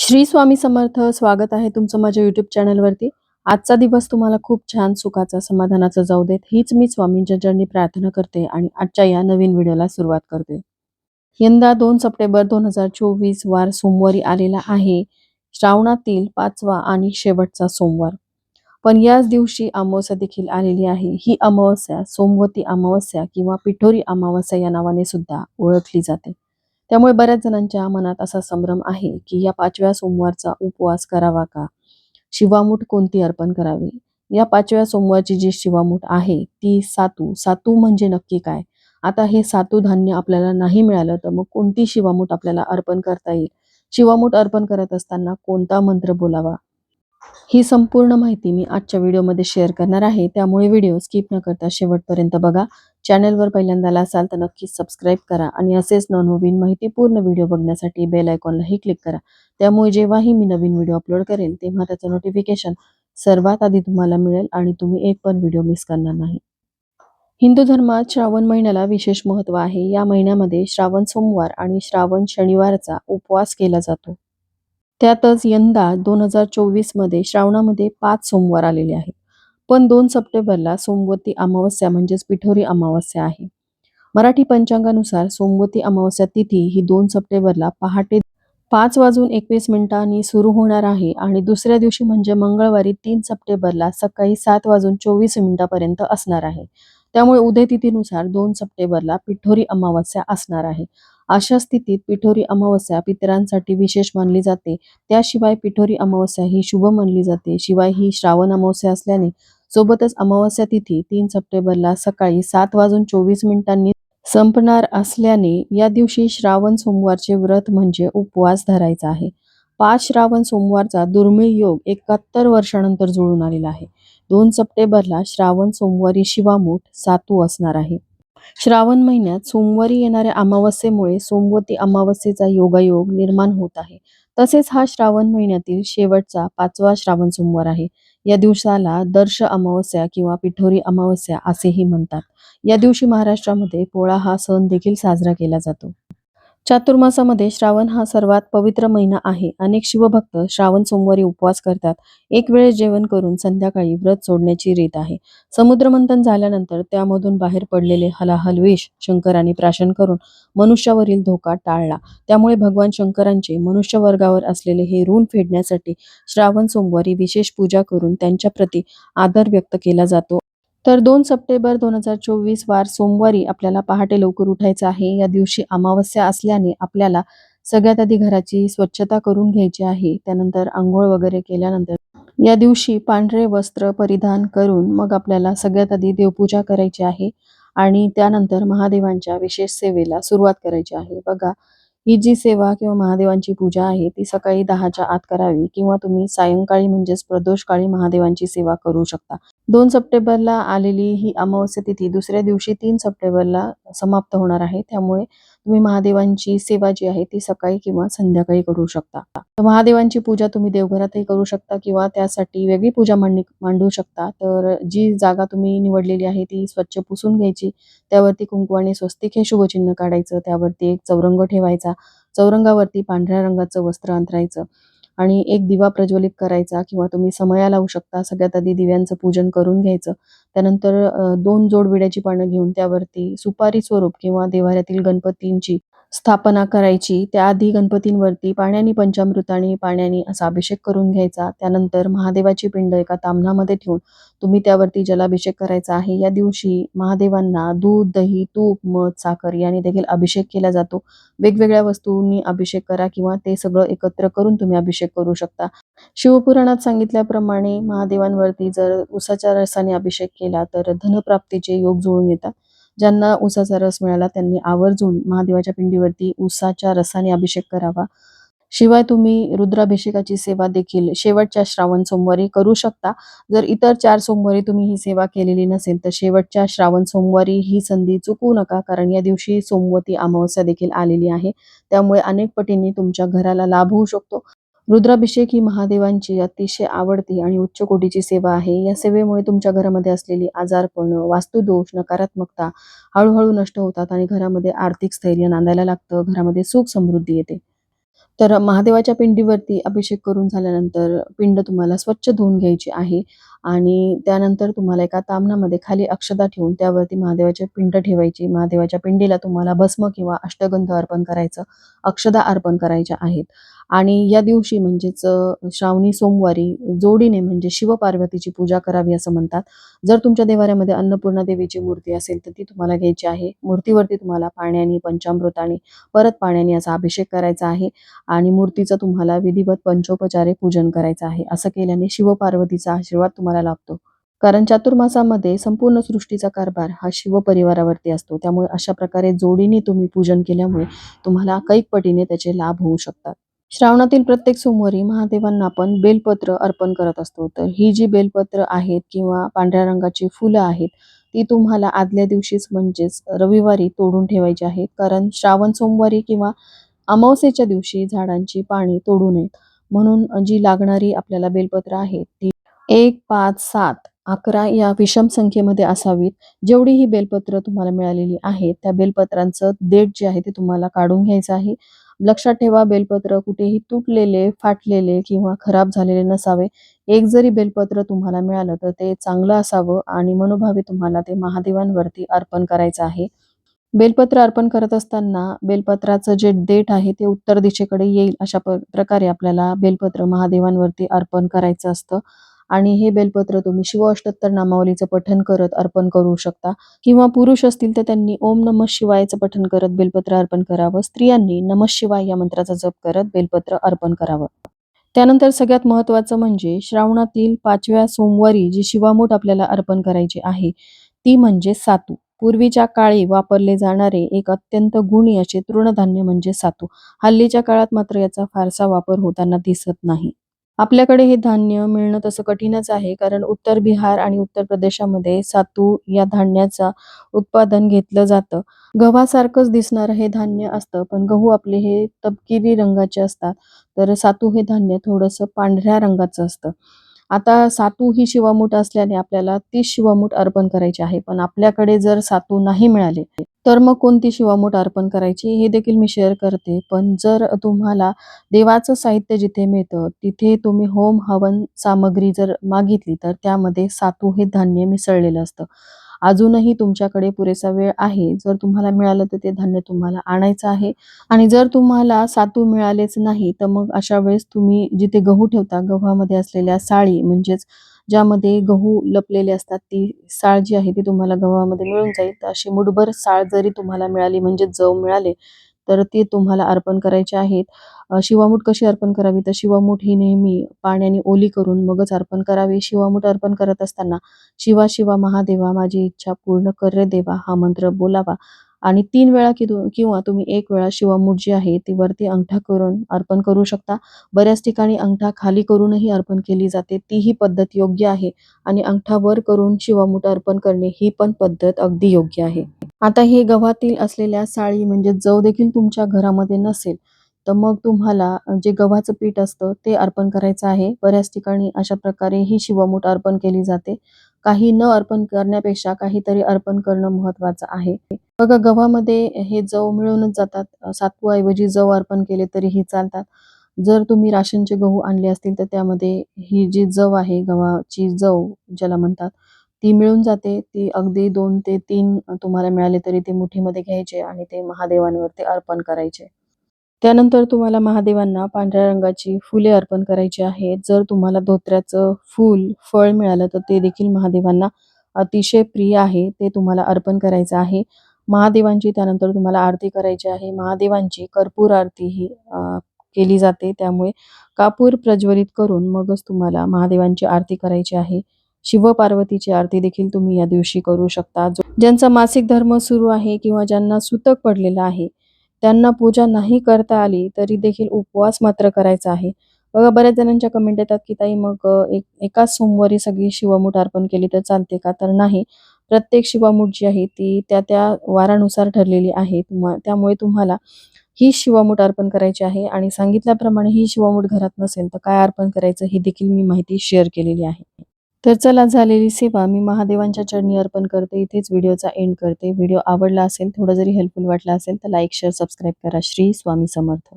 श्री स्वामी समर्थ स्वागत आहे तुमचं माझ्या युट्यूब चॅनलवरती आजचा दिवस तुम्हाला खूप छान सुखाचा समाधानाचा जाऊ देत. हीच मी स्वामींच्या चरणी प्रार्थना करते आणि आजच्या या नवीन व्हिडिओला सुरुवात करते. यंदा दोन सप्टेंबर दोन हजार चोवीस वार सोमवारी आलेला आहे. श्रावणातील पाचवा आणि शेवटचा सोमवार. पण याच दिवशी अमावस्या देखील आलेली आहे. ही अमावस्या सोमवती अमावस्या किंवा पिठोरी अमावस्या या नावाने सुद्धा ओळखली जाते. त्यामुळे बऱ्याच जणांच्या मनात असा संभ्रम आहे की या पाचव्या सोमवारचा उपवास करावा का? शिवामूठ कोणती अर्पण करावी? या पाचव्या सोमवारची जी शिवामूठ आहे ती सातू. सातू म्हणजे नक्की काय? आता हे सातू धान्य आपल्याला नाही मिळालं तर मग कोणती शिवामूठ आपल्याला अर्पण करता येईल? शिवामूठ अर्पण करत असताना कोणता मंत्र बोलावा? ही संपूर्ण माहिती मी आजच्या व्हिडिओमध्ये शेअर करणार आहे. त्यामुळे व्हिडिओ स्किप न करता शेवटपर्यंत बघा. चॅनलवर पहिल्यांदाला असाल तर नक्कीच सबस्क्राईब करा आणि असेच नवनवीन माहिती पूर्ण व्हिडिओ बघण्यासाठी बेल आयकॉनलाही क्लिक करा. त्यामुळे जेव्हाही मी नवीन व्हिडिओ अपलोड करेन तेव्हा त्याचं नोटिफिकेशन सर्वात आधी तुम्हाला मिळेल आणि तुम्ही एक पण व्हिडिओ मिस करणार नाही. हिंदू धर्मात श्रावण महिन्याला विशेष महत्त्व आहे. या महिन्यामध्ये श्रावण सोमवार आणि श्रावण शनिवारचा उपवास केला जातो. त्यातच यंदा दोन हजार चोवीसमध्ये श्रावणामध्ये पाच सोमवार आलेले आहेत. पण दोन सप्टेंबरला सोमवती अमावस्या म्हणजेच पिठोरी अमावस्या आहे. मराठी पंचांगानुसार सोमवती अमावस्या तिथी ही दोन सप्टेंबरला पहाटे पाच वाजून एकवीस मिनिटांनी सुरू होणार आहे आणि दुसऱ्या दिवशी म्हणजे मंगळवारी तीन सप्टेंबरला सकाळी सात वाजून चोवीस मिनिटापर्यंत असणार आहे. त्यामुळे उदय तिथीनुसार दोन सप्टेंबरला पिठोरी अमावस्या असणार आहे. अशा स्थितीत पिठोरी अमावस्या पितरांसाठी विशेष मानली जाते. त्याशिवाय पिठोरी अमावस्या ही शुभ मानली जाते. शिवाय ही श्रावण अमावस्या असल्याने सोबतच अमावस्या तिथी तीन सप्टेंबरला सकाळी सात वाजून चोवीस मिनिटांनी संपणार असल्याने या दिवशी श्रावण सोमवारचे व्रत म्हणजे उपवास धरायचा आहे. पाच श्रावण सोमवारचा दुर्मिळ योग एकाहत्तर वर्षानंतर जुळून आलेला आहे. दोन सप्टेंबरला श्रावण सोमवारी शिवामूठ सातू असणार आहे. श्रावण महिन्यात सोमवारी येणाऱ्या अमावस्येमुळे सोमवती अमावस्येचा योगायोग निर्माण होत आहे. तसेच हा श्रावण महिन्यातील शेवटचा पाचवा श्रावण सोमवार आहे. या दिवसाला दर्श अमावस्या किंवा पिठोरी अमावस्या असेही म्हणतात. या दिवशी महाराष्ट्रामध्ये पोळा हा सण देखील साजरा केला जातो. चातुर्मासामध्ये श्रावण हा सर्वात पवित्र महिना आहे. अनेक शिवभक्त श्रावण सोमवारी उपवास करतात. एक वेळेस जेवण करून संध्याकाळी व्रत सोडण्याची रीत आहे. समुद्रमंथन झाल्यानंतर त्यामधून बाहेर पडलेले हलाहल विष शंकरांनी प्राशन करून मनुष्यावरील धोका टाळला. त्यामुळे भगवान शंकरांचे मनुष्य वर्गावर असलेले हे ऋण फेडण्यासाठी श्रावण सोमवारी विशेष पूजा करून त्यांच्या प्रती आदर व्यक्त केला जातो. तर दोन सप्टेंबर दोन हजार चोवीस वार सोमवारी आपल्याला पहाटे लवकर उठायचं आहे. या दिवशी अमावस्या असल्याने आपल्याला सगळ्यात आधी घराची स्वच्छता करून घ्यायची आहे. त्यानंतर आंघोळ वगैरे केल्यानंतर या दिवशी पांढरे वस्त्र परिधान करून मग आपल्याला सगळ्यात आधी देवपूजा करायची आहे आणि त्यानंतर महादेवांच्या विशेष सेवेला सुरुवात करायची आहे. बघा ही जी सेवा किंवा महादेवांची पूजा आहे ती सकाळी दहाच्या आत करावी किंवा तुम्ही सायंकाळी म्हणजेच प्रदोषकाळी महादेवांची सेवा करू शकता. दोन सप्टेंबरला आलेली ही अमावस्या तिथी दुसऱ्या दिवशी तीन सप्टेंबरला समाप्त होणार आहे. त्यामुळे तुम्ही महादेवांची सेवा जी आहे ती सकाळी किंवा संध्याकाळी करू शकता. तर महादेवांची पूजा तुम्ही देवघरातही करू शकता किंवा त्यासाठी वेगळी पूजा मांडणी मांडू शकता. तर जी जागा तुम्ही निवडलेली आहे ती स्वच्छ पुसून घ्यायची. त्यावरती कुंकवाने स्वस्तिक हे शुभचिन्ह काढायचं. त्यावरती एक चौरंग ठेवायचा. चौरंगावरती पांढऱ्या रंगाचं वस्त्र अंतरायचं आणि एक दिवा प्रज्वलित करायचा किंवा तुम्ही समया लावू शकता सगळ्यात आधी दिव्यांचं पूजन करून घ्यायचं. त्यानंतर दोन जोड विड्याची पानं घेऊन त्यावरती सुपारी स्वरूप किंवा देवाऱ्यातील गणपतींची स्थापना करायची त्याआधी गणपतींवरती पाण्याने पंचामृताने पाण्याने असा अभिषेक करून घ्यायचा. त्यानंतर महादेवाची पिंड एका तामणामध्ये ठेवून तुम्ही त्यावरती जलाभिषेक करायचा आहे. या दिवशी महादेवांना दूध दही तूप मध साखर याने देखील अभिषेक केला जातो. वेगवेगळ्या वस्तूंनी अभिषेक करा किंवा ते सगळं एकत्र करून तुम्ही अभिषेक करू शकता. शिवपुराणात सांगितल्याप्रमाणे महादेवांवरती जर उसाच्या रसाने अभिषेक केला तर धनप्राप्तीचे योग जुळून येतात. ज्यांना उसाचा रस मिळाला त्यांनी आवर्जून महादेवाच्या पिंडीवरती उसाच्या रसाने अभिषेक करावा. शिवाय तुम्ही रुद्राभिषेकाची सेवा देखील शेवटच्या श्रावण सोमवारी करू शकता. जर इतर चार सोमवारी तुम्ही ही सेवा केलेली नसेल तर शेवटच्या श्रावण सोमवारी ही संधी चुकू नका कारण या दिवशी सोमवती अमावस्या देखील आलेली आहे. त्यामुळे अनेक पटींनी तुमच्या घराला लाभ होऊ शकतो. रुद्राभिषेक ही महादेवांची अतिशय आवडती आणि उच्च कोटीची सेवा आहे. या सेवेमुळे तुमच्या घरामध्ये असलेली आजारपण वास्तुदोष नकारात्मकता हळूहळू नष्ट होतात आणि घरामध्ये आर्थिक स्थैर्य नांदायला लागतं घरामध्ये सुख समृद्धी येते. तर महादेवाच्या पिंडीवरती अभिषेक करून झाल्यानंतर पिंड तुम्हाला स्वच्छ धुवून घ्यायची आहे. आणि त्यानंतर तुम्हाला एका तामणामध्ये खाली अक्षता ठेवून त्यावरती महादेवाचे पिंड ठेवायची. महादेवाच्या पिंडीला तुम्हाला भस्म किंवा अष्टगंध अर्पण करायचं अक्षदा अर्पण करायच्या आहेत. आणि या दिवशी म्हणजेच श्रावणी सोमवारी जोडीने म्हणजे शिवपार्वतीची पूजा करावी असं म्हणतात. जर तुमच्या देवाऱ्यामध्ये अन्नपूर्णा देवीची मूर्ती असेल तर ती तुम्हाला घ्यायची आहे. मूर्तीवरती तुम्हाला पाण्याने पंचामृताने परत पाण्याने असा अभिषेक करायचा आहे. आणि मूर्तीचं तुम्हाला विधिवत पंचोपचारे पूजन करायचं आहे. असं केल्याने शिवपार्वतीचा आशीर्वाद तुम्हाला लाभतो. कारण चातुर्मासामध्ये संपूर्ण सृष्टीचा कारभार हा शिव परिवारावरती असतो. त्यामुळे अशा प्रकारे जोडीने तुम्ही पूजन केल्यामुळे तुम्हाला कैक पटीने त्याचे लाभ होऊ शकतात. श्रावणातील प्रत्येक सोमवारी महादेवांना आपण बेलपत्र अर्पण करत असतो. तर ही जी बेलपत्र आहेत किंवा पांढऱ्या रंगाची फुलं आहेत ती तुम्हाला आदल्या दिवशीच म्हणजेच रविवारी तोडून ठेवायची आहेत. कारण श्रावण सोमवारी किंवा अमावस्येच्या दिवशी झाडांची पाने तोडू नयेत. म्हणून जी लागणारी आपल्याला बेलपत्र आहेत ती एक पाच सात अकरा या विषम संख्येमध्ये असावीत. जेवढी ही बेलपत्र तुम्हाला मिळालेली आहेत त्या बेलपत्रांचं डेट जे आहे ते तुम्हाला काढून घ्यायचं आहे. लक्षात ठेवा बेलपत्र कुठेही तुटलेले फाटलेले किंवा खराब झालेले नसावे. एक जरी बेलपत्र तुम्हाला मिळालं तर ते चांगलं असावं आणि मनोभावे तुम्हाला ते महादेवांवरती अर्पण करायचं आहे. बेलपत्र अर्पण करत असताना बेलपत्राचं जे डेट आहे ते उत्तर दिशेकडे येईल अशा प्रकारे आपल्याला बेलपत्र महादेवांवरती अर्पण करायचं असतं. आणि हे बेलपत्र तुम्ही शिवअष्टोत्तर नामावलीचं पठण करत अर्पण करू शकता. किंवा पुरुष असतील तर त्यांनी ओम नम शिवायचं पठण करत बेलपत्र अर्पण करावं. स्त्रियांनी नम शिवाय या मंत्राचा जप करत बेलपत्र अर्पण करावं. त्यानंतर सगळ्यात महत्वाचं म्हणजे श्रावणातील पाचव्या सोमवारी जी शिवामूठ आपल्याला अर्पण करायची आहे ती म्हणजे सातू. पूर्वीच्या काळी वापरले जाणारे एक अत्यंत गुणी असे तृणधान्य म्हणजे सातू. हल्लीच्या काळात मात्र याचा फारसा वापर होताना दिसत नाही. आपल्याकडे हे धान्य मिळणं तसं कठीणच आहे कारण उत्तर बिहार आणि उत्तर प्रदेशामध्ये सातू या धान्याचा उत्पादन घेतलं जातं. गव्हासारखंच दिसणारं हे धान्य असतं पण गहू आपले हे तपकिरी रंगाचे असतात तर सातू हे धान्य थोडंसं पांढऱ्या रंगाचं असतं. आता सातू ही शिवामूठ असल्याने आपल्याला ती शिवामूठ अर्पण करायची आहे. पण आपल्याकडे जर सातू नाही मिळाले तर मग कोणती शिवामूठ अर्पण करायची हे देखील मी शेअर करते. पण जर तुम्हाला देवाचं साहित्य जिथे मिळतं तिथे तुम्ही होम हवन सामग्री जर मागितली तर त्यामध्ये सातू हे धान्य मिसळलेलं असतं. अजूनही तुमच्याकडे पुरेसा वेळ आहे. जर तुम्हाला मिळालं तर ते धान्य तुम्हाला आणायचं आहे. आणि जर तुम्हाला सातू मिळालेच नाही तर मग अशा वेळेस तुम्ही जिथे गहू ठेवता गव्हामध्ये असलेल्या साळी म्हणजेच ज्यामध्ये गहू लपलेले असतात ती साळ जी आहे ती तुम्हाला गव्हामध्ये मिळून जाईल. तर अशी मुठभर साळ जरी तुम्हाला मिळाली म्हणजे जव मिळाले तर ते तुम्हाला अर्पण करायचे आहेत. शिवामूठ कशी अर्पण करावी? तर शिवामूठ ही नेहमी पाण्याने ओली करून मगच अर्पण करावी. शिवामूठ अर्पण करत असताना शिवा शिवा महादेवा माझी इच्छा पूर्ण कर रे देवा हा मंत्र बोलावा. आणि तीन वेळा कि किंवा तुम्ही एक वेळा शिवामूठ जी आहे ती वरती अंगठा करून अर्पण करू शकता. बऱ्याच ठिकाणी अंगठा खाली करूनही अर्पण केली जाते. तीही पद्धत योग्य आहे आणि अंगठा वर करून शिवामूठ अर्पण करणे ही पण पद्धत अगदी योग्य आहे. आता हे गव्हातील असलेल्या साळी म्हणजे जव देखील तुमच्या घरामध्ये नसेल तर मग तुम्हाला जे गव्हाचं पीठ असतं ते अर्पण करायचं आहे. बऱ्याच ठिकाणी अशा प्रकारे ही शिवमूठ अर्पण केली जाते. काही न अर्पण करण्यापेक्षा काहीतरी अर्पण करणं महत्वाचं आहे. बघा गव्हामध्ये हे जव मिळूनच जातात. सातू ऐवजी जव अर्पण केले तरीही चालतात. जर तुम्ही राशनचे गहू आणले असतील तर त्यामध्ये ही जी जव आहे गव्हाची जव ज्याला म्हणतात ती मिळून जाते. ती अगदी दोन ते तीन तुम्हाला मिळाले तरी ते मुठीमध्ये घ्यायचे आणि ते महादेवांवरती अर्पण करायचे. त्यानंतर तुम्हाला महादेवांना पांढऱ्या रंगाची फुले अर्पण करायची आहेत. जर तुम्हाला धोत्र्याचं फूल फळ मिळालं तर ते देखील महादेवांना अतिशय प्रिय आहे. ते तुम्हाला अर्पण करायचं आहे. महादेवांची त्यानंतर तुम्हाला आरती करायची आहे. महादेवांची कर्पूर आरती ही अ, केली जाते. त्यामुळे कापूर प्रज्वलित करून मगच तुम्हाला महादेवांची आरती करायची आहे. शिव पार्वतीची आरती देखील तुम्ही या दिवशी करू शकता. ज्यांचा मासिक धर्म सुरू आहे किंवा ज्यांना सुतक पडलेला आहे त्यांना पूजा नाही करता आली तरी देखील उपवास मात्र करायचा आहे. बघा बऱ्याच जणांच्या कमेंट येतात की ताई मग एक एकाच सोमवारी सगळी शिवमूठ अर्पण केली तर चालते का? तर नाही. प्रत्येक शिवामूठ जी आहे ती त्या त्या वारानुसार ठरलेली आहे. तुम्हा त्यामुळे तुम्हाला ही शिवामूठ अर्पण करायची आहे आणि सांगितल्याप्रमाणे ही शिवामूठ घरात नसेल तर काय अर्पण करायचं ही देखील मी माहिती शेअर केलेली आहे. तर चला झालेली सेवा मी महादेवांच्या चरणी अर्पण करते. इथेच व्हिडिओचा एंड करते. व्हिडिओ आवडला असेल थोडं जरी हेल्पफुल वाटला असेल तर लाईक शेअर सबस्क्राईब करा. श्री स्वामी समर्थ.